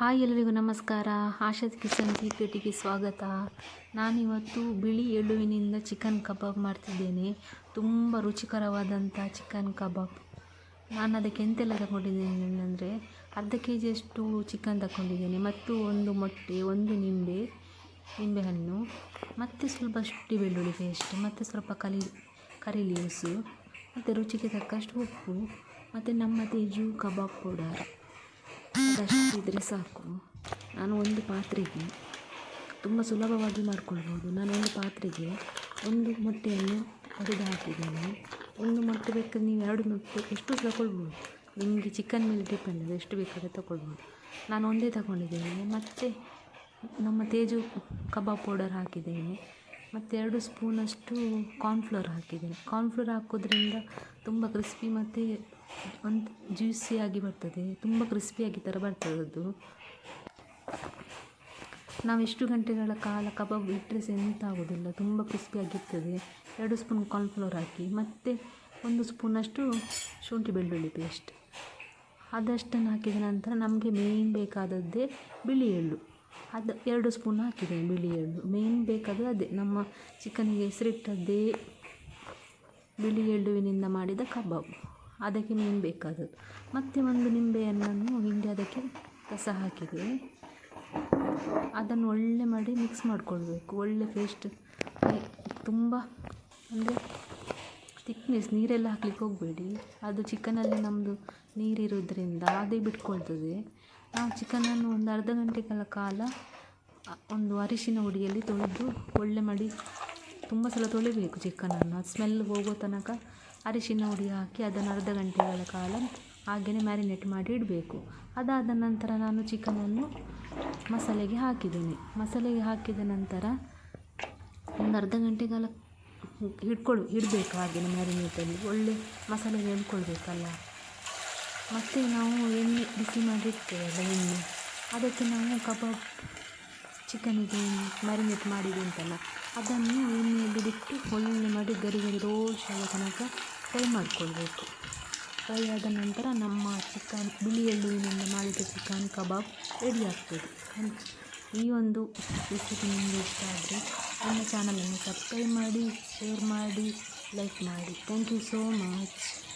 Hi ಎಲ್ಲರಿಗೂ ನಮಸ್ಕಾರ. ಆಶಾದ್ kitchen ಸೀಕ್ರೆಟಿಗೆ ಸ್ವಾಗತ. ನಾನಿವತ್ತು ಬಿಳಿ ಎಳ್ಳುವಿನಿಂದ ಚಿಕನ್ ಕಬಾಬ್ ಮಾಡ್ತಿದ್ದೇನೆ. ತುಂಬ ರುಚಿಕರವಾದಂಥ ಚಿಕನ್ ಕಬಾಬ್. ನಾನು ಅದಕ್ಕೆ ಎಂತೆಲ್ಲ ತಗೊಂಡಿದ್ದೇನೆ ಅಂದರೆ ಅರ್ಧ ಕೆ ಜಿಯಷ್ಟು ಚಿಕನ್ ತಗೊಂಡಿದ್ದೇನೆ. ಮತ್ತು ಒಂದು ಮೊಟ್ಟೆ, ಒಂದು ನಿಂಬೆ, ನಿಂಬೆಹಣ್ಣು, ಮತ್ತು ಸ್ವಲ್ಪ ಶುಂಠಿ ಬೆಳ್ಳುಳ್ಳಿ ಪೇಸ್ಟ್ ಮತ್ತು ಸ್ವಲ್ಪ ಕಲಿ ಕರಿ ಲೀವ್ಸು ಮತ್ತು ರುಚಿಗೆ ತಕ್ಕಷ್ಟು ಉಪ್ಪು, ಮತ್ತು ನಮ್ಮ ತೇಜು ಕಬಾಬ್ ಪೌಡರ್. ಇದ್ದರೆ ಸಾಕು. ನಾನು ಒಂದು ಪಾತ್ರೆಗೆ ತುಂಬ ಸುಲಭವಾಗಿ ಮಾಡ್ಕೊಳ್ಬೋದು. ನಾನು ಒಂದು ಪಾತ್ರೆಗೆ ಒಂದು ಮೊಟ್ಟೆಯನ್ನು ಒಡೆದು ಹಾಕಿದ್ದೇನೆ. ಒಂದು ಮೊಟ್ಟೆ ಬೇಕಾದ್ರೆ ನೀವು ಎರಡು ಮೊಟ್ಟೆ, ಎಷ್ಟು ತಗೊಳ್ಬೋದು. ನಿಮಗೆ ಚಿಕನ್ ಮೇಲೆ ಡಿಪೆಂಡ್ ಅದು ಎಷ್ಟು ಬೇಕಾದ್ರೆ ತಗೊಳ್ಬೋದು. ನಾನು ಒಂದೇ ತಗೊಂಡಿದ್ದೇನೆ. ಮತ್ತು ನಮ್ಮ ತೇಜು ಕಬಾಬ್ ಪೌಡರ್ ಹಾಕಿದ್ದೇನೆ. ಮತ್ತು ಎರಡು ಸ್ಪೂನಷ್ಟು ಕಾರ್ನ್ಫ್ಲೋರ್ ಹಾಕಿದ್ದೀನಿ. ಕಾರ್ನ್ಫ್ಲೋರ್ ಹಾಕೋದ್ರಿಂದ ತುಂಬ ಕ್ರಿಸ್ಪಿ ಮತ್ತು ಒಂದು ಜ್ಯೂಸಿಯಾಗಿ ಬರ್ತದೆ. ತುಂಬ ಕ್ರಿಸ್ಪಿಯಾಗಿ ಥರ ಬರ್ತದೆ ನಾವು ಎಷ್ಟು ಗಂಟೆಗಳ ಕಾಲ ಕಬಾಬ್ ಇಟ್ಟರೆ ಎಂತ ಆಗೋದಿಲ್ಲ. ತುಂಬ ಕ್ರಿಸ್ಪಿಯಾಗಿರ್ತದೆ ಎರಡು ಸ್ಪೂನ್ ಕಾರ್ನ್ಫ್ಲೋರ್ ಹಾಕಿ, ಮತ್ತು ಒಂದು ಸ್ಪೂನಷ್ಟು ಶುಂಠಿ ಬೆಳ್ಳುಳ್ಳಿ ಪೇಸ್ಟ್. ಅದಷ್ಟನ್ನು ಹಾಕಿದ ನಂತರ ನಮಗೆ ಮೇಯ್ನ್ ಬೇಕಾದದ್ದೇ ಬಿಳಿ ಎಳ್ಳು. ಅದು ಎರಡು ಸ್ಪೂನ್ ಹಾಕಿದೆ ಬಿಳಿ ಎಳ್ಳು ಮೇಯ್ನ್ ಬೇಕಾದ ಅದೇ, ನಮ್ಮ ಚಿಕನಿಗೆ ಹೆಸರಿಟ್ಟದ್ದೇ ಬಿಳಿ ಎಳ್ಳುವಿನಿಂದ ಮಾಡಿದ ಕಬಾಬ್. ಅದಕ್ಕೆ ಮೇನ್ ಬೇಕಾದದ್ದು ಮತ್ತು ಒಂದು ನಿಂಬೆಹಣ್ಣನ್ನು ಹಿಂಡಿ ಅದಕ್ಕೆ ರಸ ಹಾಕಿದೆ. ಅದನ್ನು ಒಳ್ಳೆ ಮಾಡಿ ಮಿಕ್ಸ್ ಮಾಡಿಕೊಳ್ಬೇಕು. ಒಳ್ಳೆ ಪೇಸ್ಟ್ ತುಂಬ, ಅಂದರೆ ತಿಕ್ನೆಸ್ ನೀರೆಲ್ಲ ಹಾಕ್ಲಿಕ್ಕೆ ಹೋಗಬೇಡಿ. ಅದು ಚಿಕನಲ್ಲಿ ನಮ್ಮದು ನೀರಿರೋದ್ರಿಂದ ಅದೇ ಬಿಟ್ಕೊಳ್ತದೆ. ನಾವು ಚಿಕನನ್ನು ಒಂದು ಅರ್ಧ ಗಂಟೆಗಳ ಕಾಲ ಒಂದು ಅರಿಶಿನ ಹುಡಿಯಲ್ಲಿ ತೊಳೆದು ಒಳ್ಳೆ ಮಾಡಿ, ತುಂಬ ಸಲ ತೊಳಿಬೇಕು ಚಿಕನನ್ನು. ಅದು ಸ್ಮೆಲ್ ಹೋಗೋ ತನಕ ಅರಿಶಿನ ಹುಡಿ ಹಾಕಿ ಅದನ್ನು ಅರ್ಧ ಗಂಟೆಗಳ ಕಾಲ ಹಾಗೆಯೇ ಮ್ಯಾರಿನೇಟ್ ಮಾಡಿ ಇಡಬೇಕು. ಅದಾದ ನಂತರ ನಾನು ಚಿಕನನ್ನು ಮಸಾಲೆಗೆ ಹಾಕಿದ್ದೇನೆ. ಮಸಾಲೆಗೆ ಹಾಕಿದ ನಂತರ ಒಂದು ಅರ್ಧ ಗಂಟೆಗಾಲ ಹಿಡ್ಕೊಳ್ ಇಡಬೇಕು ಹಾಗೆಯೇ ಮ್ಯಾರಿನೇಟಲ್ಲಿ ಒಳ್ಳೆ ಮಸಾಲೆಗೆ ಹಿಡ್ಕೊಳ್ಬೇಕಲ್ಲ ಮತ್ತು ನಾವು ಎಣ್ಣೆ ಬಿಸಿ ಮಾಡಿರ್ತೇವಲ್ಲ ಎಣ್ಣೆ ಅದಕ್ಕೆ ನಾವು ಕಬಾಬ್ ಚಿಕನಿಗೆ ಮ್ಯಾರಿನೇಟ್ ಮಾಡಿದೆ ಉಂಟಲ್ಲ ಅದನ್ನು ಎಣ್ಣೆಯಲ್ಲಿ ಬಿಟ್ಟು ಒಳ್ಳೆ ಮಾಡಿ ಗರಿ ಗರಿ ತನಕ ಫ್ರೈ ಮಾಡಿಕೊಳ್ಬೇಕು. ಫ್ರೈ ಆದ ನಂತರ ನಮ್ಮ ಚಿಕನ್, ಬಿಳಿ ಎಳ್ಳುವಿನಿಂದ ಮಾಡಿದ ಚಿಕನ್, ಕಬಾಬ್ ರೆಡಿ ಆಗ್ತದೆ. ಈ ಒಂದು ರೆಸಿಪಿ ನಿಮಗೆ ಇಷ್ಟ ಆದರೆ ನನ್ನ ಚಾನಲನ್ನು ಸಬ್ಸ್ಕ್ರೈಬ್ ಮಾಡಿ ಶೇರ್ ಮಾಡಿ ಲೈಕ್ ಮಾಡಿ. Thank you so much